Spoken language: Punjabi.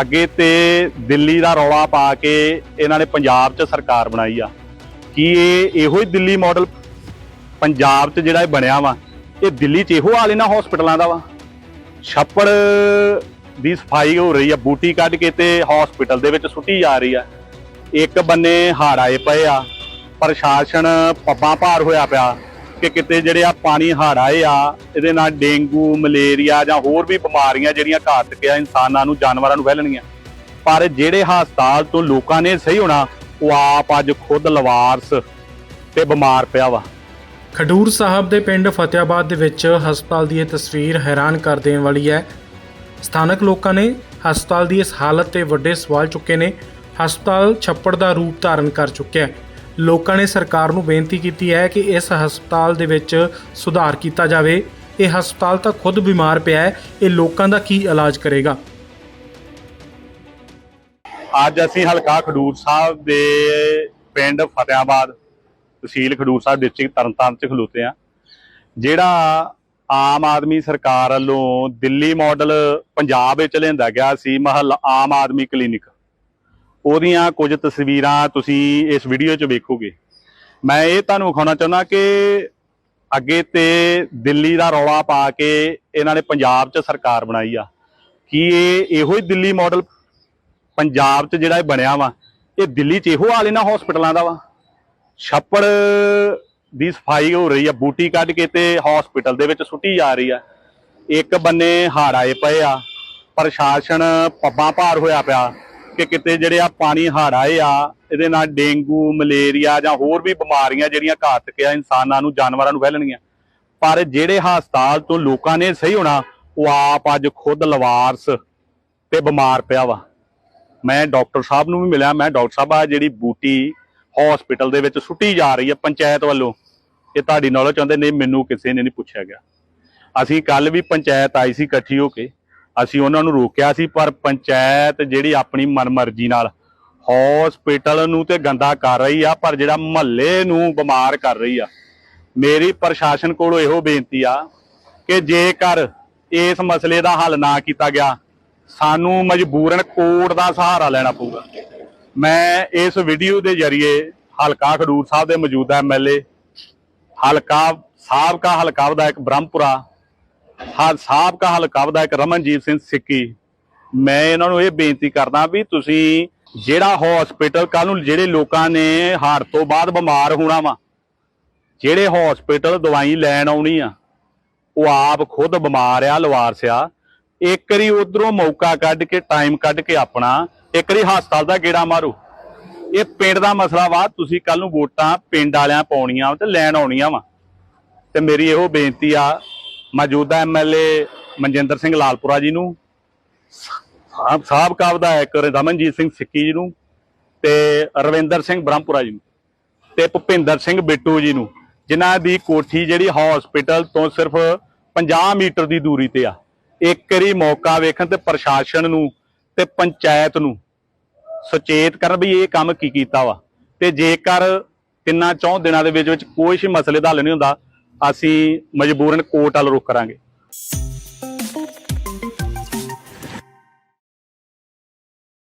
ਅੱਗੇ ਤੇ ਦਿੱਲੀ ਦਾ ਰੌਲਾ ਪਾ ਕੇ ਇਹਨਾਂ ਨੇ ਪੰਜਾਬ 'ਚ ਸਰਕਾਰ ਬਣਾਈ ਆ। ਕੀ ਇਹ ਇਹੋ ਹੀ ਦਿੱਲੀ ਮਾਡਲ ਪੰਜਾਬ 'ਚ ਜਿਹੜਾ ਇਹ ਬਣਿਆ ਵਾ, ਇਹ ਦਿੱਲੀ 'ਚ ਇਹੋ ਹਾਲ ਇਹਨਾਂ ਹਸਪੀਟਲਾਂ ਦਾ ਵਾ? ਛੱਪੜ ਦੀ ਸਫ਼ਾਈ ਹੋ ਰਹੀ ਆ, ਬੂਟੀ ਕੱਢ ਕੇ ਤੇ ਹਸਪੀਟਲ ਦੇ ਵਿੱਚ ਸੁੱਟੀ ਜਾ ਰਹੀ ਆ। ਇੱਕ ਬੰਨੇ ਹੜ੍ਹ ਆਏ ਪਏ ਆ, ਪ੍ਰਸ਼ਾਸਨ ਪੱਬਾਂ ਭਾਰ ਹੋਇਆ ਪਿਆ। ਕਿ ਕਿਤੇ ਜਿਹੜੇ ਆ ਪਾਣੀ ਹੜ੍ਹ ਆਏ ਆ, ਇਹਦੇ ਨਾਲ ਡੇਂਗੂ, ਮਲੇਰੀਆ ਜਾਂ ਹੋਰ ਵੀ ਬਿਮਾਰੀਆਂ ਜਿਹੜੀਆਂ ਘਾਤਕ ਆ ਇਨਸਾਨਾਂ ਨੂੰ, ਜਾਨਵਰਾਂ ਨੂੰ ਫੈਲਣਗੀਆਂ। ਪਰ ਜਿਹੜੇ ਹਸਪਤਾਲ ਤੋਂ ਲੋਕਾਂ ਨੇ ਸਹੀ ਹੋਣਾ, ਉਹ ਆਪ ਅੱਜ ਖੁਦ ਲਵਾਰਸ ਤੇ ਬਿਮਾਰ ਪਿਆ ਵਾ। ਖਡੂਰ ਸਾਹਿਬ ਦੇ ਪਿੰਡ ਫਤਿਆਬਾਦ ਦੇ ਵਿੱਚ ਹਸਪਤਾਲ ਦੀ ਇਹ ਤਸਵੀਰ ਹੈਰਾਨ ਕਰ ਦੇਣ ਵਾਲੀ ਹੈ। ਸਥਾਨਕ ਲੋਕਾਂ ਨੇ ਹਸਪਤਾਲ ਦੀ ਇਸ ਹਾਲਤ ਤੇ ਵੱਡੇ ਸਵਾਲ ਚੁੱਕੇ ਨੇ। ਹਸਪਤਾਲ ਛੱਪੜ ਦਾ ਰੂਪ ਧਾਰਨ ਕਰ ਚੁੱਕਿਆ ਹੈ। ਲੋਕਾਂ ਨੇ ਸਰਕਾਰ ਨੂੰ ਬੇਨਤੀ ਕੀਤੀ ਹੈ ਕਿ ਇਸ ਹਸਪਤਾਲ ਦੇ ਵਿੱਚ ਸੁਧਾਰ ਕੀਤਾ ਜਾਵੇ। ਇਹ ਹਸਪਤਾਲ ਤਾਂ ਖੁਦ ਬਿਮਾਰ ਪਿਆ ਹੈ, ਇਹ ਲੋਕਾਂ ਦਾ ਕੀ ਇਲਾਜ ਕਰੇਗਾ? ਅੱਜ ਅਸੀਂ ਹਲਕਾ ਖਡੂਰ ਸਾਹਿਬ ਦੇ ਪਿੰਡ ਫਤਿਆਬਾਦ ਤਹਿਸੀਲ ਖਡੂਰ ਸਾਹਿਬ ਡਿਸਟ੍ਰਿਕਟ ਤਰਨਤਾਰਨ ਚ ਖਲੋਤੇ ਆ ਜਿਹੜਾ ਆਮ ਆਦਮੀ ਸਰਕਾਰ ਵੱਲੋਂ ਦਿੱਲੀ ਮਾਡਲ ਪੰਜਾਬ ਵਿੱਚ ਲਿਆਂਦਾ ਗਿਆ ਸੀ, ਮਹੱਲ ਆਮ ਆਦਮੀ ਕਲੀਨਿਕ। ਉਹਦੀਆਂ ਕੁਝ ਤਸਵੀਰਾਂ ਤੁਸੀਂ ਇਸ ਵੀਡੀਓ 'ਚ ਵੇਖੋਗੇ। ਮੈਂ ਇਹ ਤੁਹਾਨੂੰ ਵਿਖਾਉਣਾ ਚਾਹੁੰਦਾ ਕਿ ਅੱਗੇ ਤੇ ਦਿੱਲੀ ਦਾ ਰੌਲਾ ਪਾ ਕੇ ਇਹਨਾਂ ਨੇ ਪੰਜਾਬ 'ਚ ਸਰਕਾਰ ਬਣਾਈ ਆ। ਕੀ ਇਹ ਇਹੋ ਹੀ ਦਿੱਲੀ ਮਾਡਲ ਪੰਜਾਬ 'ਚ ਜਿਹੜਾ ਇਹ ਬਣਿਆ ਵਾ, ਇਹ ਦਿੱਲੀ 'ਚ ਇਹੋ ਹਾਲ ਇਹਨਾਂ ਹਸਪੀਟਲਾਂ ਦਾ ਵਾ? ਛੱਪੜ ਦੀ ਸਫ਼ਾਈ ਹੋ ਰਹੀ ਆ, ਬੂਟੀ ਕੱਢ ਕੇ ਤੇ ਹਸਪੀਟਲ ਦੇ ਵਿੱਚ ਸੁੱਟੀ ਜਾ ਰਹੀ ਆ। ਇੱਕ ਬੰਨੇ ਹੜ੍ਹ ਆਏ ਪਏ ਆ, ਪ੍ਰਸ਼ਾਸਨ ਪੱਬਾਂ ਭਾਰ ਹੋਇਆ ਪਿਆ। ਕਿ ਕਿਤੇ ਜਿਹੜੇ ਆ ਪਾਣੀ ਹੜ੍ਹ ਆਏ ਆ, ਇਹਦੇ ਨਾਲ ਡੇਂਗੂ, ਮਲੇਰੀਆ ਜਾਂ ਹੋਰ ਵੀ ਬਿਮਾਰੀਆਂ ਜਿਹੜੀਆਂ ਘਾਤਕ ਆ ਇਨਸਾਨਾਂ ਨੂੰ, ਜਾਨਵਰਾਂ ਨੂੰ ਫੈਲਣਗੀਆਂ। ਪਰ ਜਿਹੜੇ ਹਸਪਤਾਲ ਤੋਂ ਲੋਕਾਂ ਨੇ ਸਹੀ ਹੋਣਾ, ਉਹ ਆਪ ਅੱਜ ਖੁਦ ਲਵਾਰਸ ਤੇ ਬਿਮਾਰ ਪਿਆ ਵਾ। ਮੈਂ ਡਾਕਟਰ ਸਾਹਿਬ ਨੂੰ ਵੀ ਮਿਲਿਆ, ਮੈਂ ਡਾਕਟਰ ਸਾਹਿਬ ਆ ਜਿਹੜੀ ਬੂਟੀ ਹਸਪੀਟਲ ਦੇ ਵਿੱਚ ਸੁੱਟੀ ਜਾ ਰਹੀ ਹੈ ਪੰਚਾਇਤ ਵੱਲੋਂ। ਇਹ ਤੁਹਾਡੀ ਨੌਲੇਜ ਚਾਹੁੰਦੇ ਨਹੀਂ ਮੈਨੂੰ ਕਿਸੇ ਨੇ ਨਹੀਂ ਪੁੱਛਿਆ ਗਿਆ। ਅਸੀਂ ਕੱਲ ਵੀ ਪੰਚਾਇਤ ਆਈ ਸੀ ਇਕੱਠੀ ਹੋ ਕੇ। ਅਸੀਂ ਉਹਨਾਂ ਨੂੰ ਰੋਕਿਆ ਸੀ, ਪਰ ਪੰਚਾਇਤ ਜਿਹੜੀ ਆਪਣੀ ਮਨਮਰਜ਼ੀ ਨਾਲ ਹਸਪੀਟਲ ਨੂੰ ਤੇ ਗੰਦਾ ਕਰ ਰਹੀ ਆ, ਪਰ ਜਿਹੜਾ ਮਹੱਲੇ ਨੂੰ ਬਿਮਾਰ ਕਰ ਰਹੀ ਆ। ਮੇਰੀ ਪ੍ਰਸ਼ਾਸਨ ਕੋਲੋਂ ਇਹੋ ਬੇਨਤੀ ਆ ਕਿ ਜੇਕਰ ਇਸ ਮਸਲੇ ਦਾ ਹੱਲ ਨਾ ਕੀਤਾ ਗਿਆ, ਸਾਨੂੰ ਮਜਬੂਰਨ ਕੋਰਟ ਦਾ ਸਹਾਰਾ ਲੈਣਾ ਪਊਗਾ। ਮੈਂ ਇਸ ਵੀਡੀਓ ਦੇ ਜ਼ਰੀਏ ਹਲਕਾ ਖਡੂਰ ਸਾਹਿਬ ਦੇ ਮੌਜੂਦਾ ਐਮਐਲਏ ਹਲਕਾ ਸਾਬਕਾ ਹਲਕਾ ਵਿਧਾਇਕ ਬ੍ਰਹਮਪੁਰਾ ਹਾਂ ਸਾਬਕਾ ਹਲਕਾ ਵਿਧਾਇਕ ਰਮਨਜੀਤ ਸਿੰਘ ਸਿੱਕੀ। ਮੈਂ ਇਹਨਾਂ ਨੂੰ ਇਹ ਬੇਨਤੀ ਕਰਦਾ ਵੀ ਤੁਸੀਂ ਜਿਹੜਾ ਹਸਪੀਟਲ ਕੱਲ ਨੂੰ ਜਿਹੜੇ ਲੋਕਾਂ ਨੇ ਹਾਰ ਤੋਂ ਬਾਅਦ ਬਿਮਾਰ ਹੋਣਾ ਵਾ, ਜਿਹੜੇ ਹਸਪੀਟਲ ਦਵਾਈ ਲੈਣ ਆਉਣੀ ਆ, ਉਹ ਆਪ ਖੁਦ ਬਿਮਾਰ ਆ, ਲਵਾਰਸ ਆ, ਇੱਕ ਵਾਰੀ ਉਧਰੋਂ ਮੌਕਾ ਕੱਢ ਕੇ ਟਾਈਮ ਕੱਢ ਕੇ ਆਪਣਾ, ਇੱਕ ਵਾਰੀ ਹਸਪਤਾਲ ਦਾ ਗੇੜਾ ਮਾਰੋ। ਇਹ ਪਿੰਡ ਦਾ ਮਸਲਾ ਵਾ, ਤੁਸੀਂ ਕੱਲ ਨੂੰ ਵੋਟਾਂ ਪਿੰਡ ਵਾਲਿਆਂ ਪਾਉਣੀਆਂ ਤੇ ਲੈਣ ਆਉਣੀਆਂ ਵਾ। ਤੇ ਮੇਰੀ ਇਹੋ ਬੇਨਤੀ ਆ ਮੌਜੂਦਾ ਐਮਐਲਏ ਮਨਜਿੰਦਰ ਸਿੰਘ ਲਾਲਪੁਰਾ ਜੀ ਨੂੰ, ਸਾਬ ਸਾਬਕਾ ਵਿਧਾਇਕ ਰਮਨਜੀਤ ਸਿੰਘ ਸਿੱਕੀ ਜੀ ਨੂੰ ਤੇ ਰਵਿੰਦਰ ਸਿੰਘ ਬ੍ਰਹਮਪੁਰਾ ਜੀ ਨੂੰ ਤੇ ਭੁਪਿੰਦਰ ਸਿੰਘ ਬਿੱਟੂ ਜੀ ਨੂੰ, ਜਿਨ੍ਹਾਂ ਦੀ ਕੋਠੀ ਜਿਹੜੀ ਹਸਪੀਟਲ ਤੋਂ ਸਿਰਫ 50 ਮੀਟਰ ਦੀ ਦੂਰੀ ਤੇ ਆ। ਇੱਕ ਵਾਰੀ ਮੌਕਾ ਵੇਖਣ ਤੇ ਪ੍ਰਸ਼ਾਸਨ ਨੂੰ ਤੇ ਪੰਚਾਇਤ ਨੂੰ ਸੁਚੇਤ ਕਰਨ ਵੀ ਇਹ ਕੰਮ ਕੀ ਕੀਤਾ ਵਾ। ਤੇ ਜੇਕਰ ਤਿੰਨਾਂ ਚੌਂ ਦਿਨਾਂ ਦੇ ਵਿੱਚ ਵਿੱਚ ਕੋਈ ਮਸਲੇ ਦਾ ਹੱਲ ਨਹੀਂ ਹੁੰਦਾ ਅਸੀਂ ਮਜਬੂਰਨ ਕੋਰਟ ਵੱਲ ਰੁਖ ਕਰਾਂਗੇ।